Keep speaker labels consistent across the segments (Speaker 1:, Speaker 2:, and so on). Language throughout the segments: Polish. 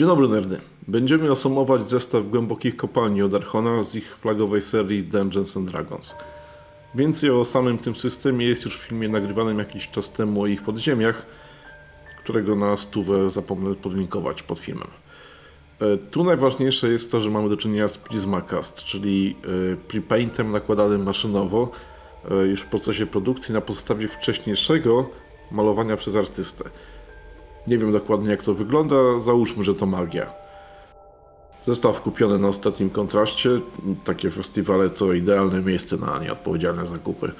Speaker 1: Dzień dobry nerdy. Będziemy osumować zestaw głębokich kopalni od Archona z ich flagowej serii Dungeons and Dragons. Więcej o samym tym systemie jest już w filmie nagrywanym jakiś czas temu o ich podziemiach, którego na stówę zapomnę podlinkować pod filmem. E, Tu najważniejsze jest to, że mamy do czynienia z Prismacast, czyli e, prepaintem nakładanym maszynowo e, już w procesie produkcji na podstawie wcześniejszego malowania przez artystę. Nie wiem dokładnie jak to wygląda, załóżmy, że to magia. Zestaw kupiony na ostatnim kontraście. Takie festiwale to idealne miejsce na nieodpowiedzialne zakupy.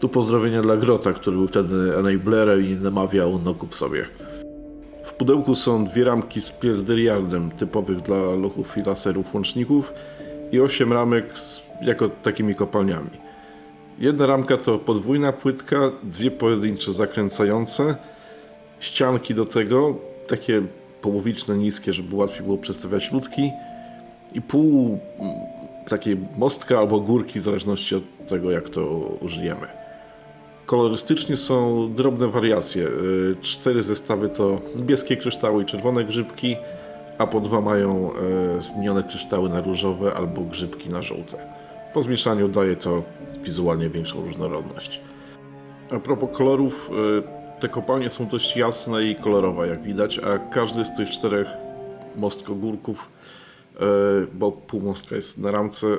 Speaker 1: Tu pozdrowienia dla Grota, który był wtedy enablerem i namawiał no kup sobie. W pudełku są dwie ramki z pierdeliardem typowych dla lochów i laserów łączników i osiem ramek z, jako takimi kopalniami. Jedna ramka to podwójna płytka, dwie pojedyncze zakręcające, ścianki do tego, takie połowiczne, niskie, żeby łatwiej było przestawiać ludki i pół mm, takiej mostka albo górki w zależności od tego, jak to użyjemy. Kolorystycznie są drobne wariacje. Y, Cztery zestawy to niebieskie kryształy i czerwone grzybki, a po dwa mają e, zmienione kryształy na różowe albo grzybki na żółte. Po zmieszaniu daje to wizualnie większą różnorodność. A propos kolorów, y, te kopalnie są dość jasne i kolorowe, jak widać, a każdy z tych czterech mostkogórków, y, bo pół mostka jest na ramce, y,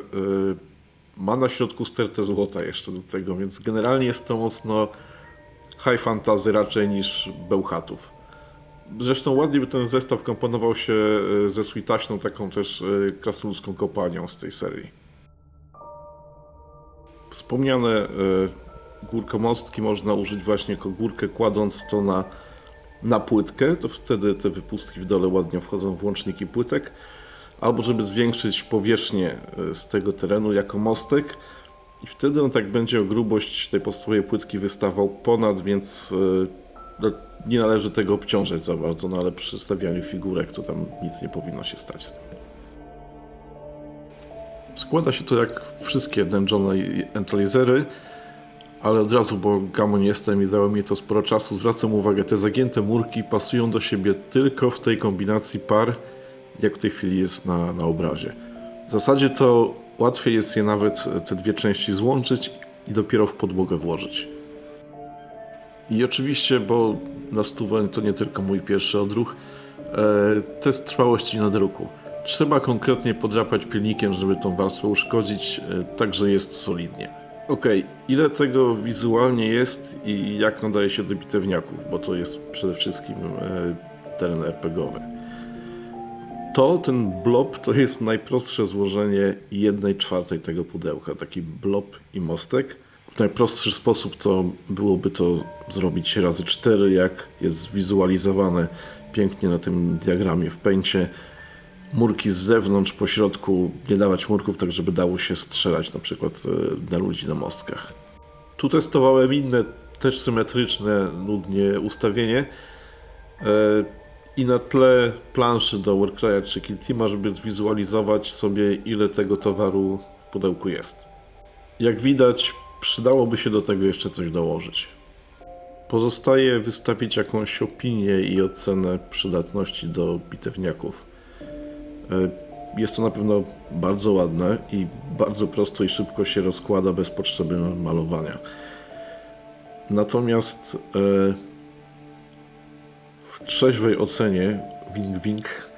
Speaker 1: ma na środku stertę złota jeszcze do tego, więc generalnie jest to mocno high fantasy raczej niż bełchatów. Zresztą ładnie by ten zestaw komponował się y, ze Sweetaśną, taką też krasnoludzką kopalnią z tej serii. Wspomniane górkomostki można użyć właśnie jako górkę kładąc to na, na płytkę, to wtedy te wypustki w dole ładnie wchodzą w łączniki płytek, albo żeby zwiększyć powierzchnię y, z tego terenu jako mostek. I wtedy on tak będzie o grubość tej podstawowej płytki wystawał ponad, więc y, no, nie należy tego obciążać za bardzo, no ale przy stawianiu figurek to tam nic nie powinno się stać. Z tym. Składa się to jak wszystkie dungeony i entalizery, ale od razu, bo gamon jestem i zajęło mi to sporo czasu, zwracam uwagę, te zagięte murki pasują do siebie tylko w tej kombinacji par, jak w tej chwili jest na, na obrazie. W zasadzie to łatwiej jest je nawet te dwie części złączyć i dopiero w podłogę włożyć. I oczywiście, bo na stówę to nie tylko mój pierwszy odruch, e, test trwałości nadruku. Trzeba konkretnie podrapać pilnikiem, żeby tą warstwę uszkodzić, e, tak że jest solidnie. Ok, ile tego wizualnie jest i jak nadaje się do bitewniaków, bo to jest przede wszystkim e, teren RPGowy. To, ten blob, to jest najprostsze złożenie jednej czwartej tego pudełka. Taki blob i mostek. W najprostszy sposób to byłoby to zrobić razy cztery, jak jest zwizualizowane pięknie na tym diagramie w pęcie. Murki z zewnątrz, po środku nie dawać murków, tak żeby dało się strzelać na przykład e, na ludzi na mostkach. Tu testowałem inne, też symetryczne, nudnie ustawienie e, i na tle planszy do Warcry'a czy Kill Teama, żeby zwizualizować sobie ile tego towaru w pudełku jest. Jak widać, przydałoby się do tego jeszcze coś dołożyć. Pozostaje wystawić jakąś opinię i ocenę przydatności do bitewniaków. E, Jest to na pewno bardzo ładne i bardzo prosto i szybko się rozkłada bez potrzeby malowania. Natomiast e, w trzeźwej ocenie wing wing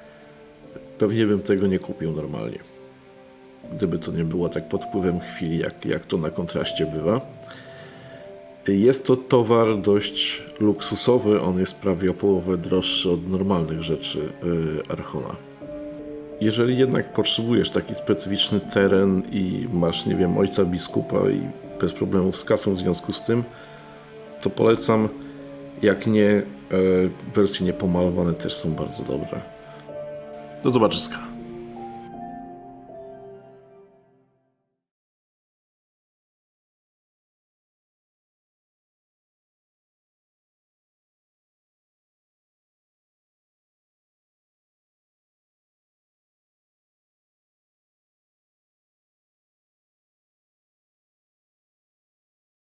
Speaker 1: pewnie bym tego nie kupił normalnie. Gdyby to nie było tak pod wpływem chwili, jak, jak to na kontraście bywa. Jest to towar dość luksusowy, on jest prawie o połowę droższy od normalnych rzeczy yy, Archona. Jeżeli jednak potrzebujesz taki specyficzny teren i masz, nie wiem, ojca biskupa i bez problemów z kasą w związku z tym, to polecam. Jak nie, e, wersje niepomalowane też są bardzo dobre. Do zobaczyska.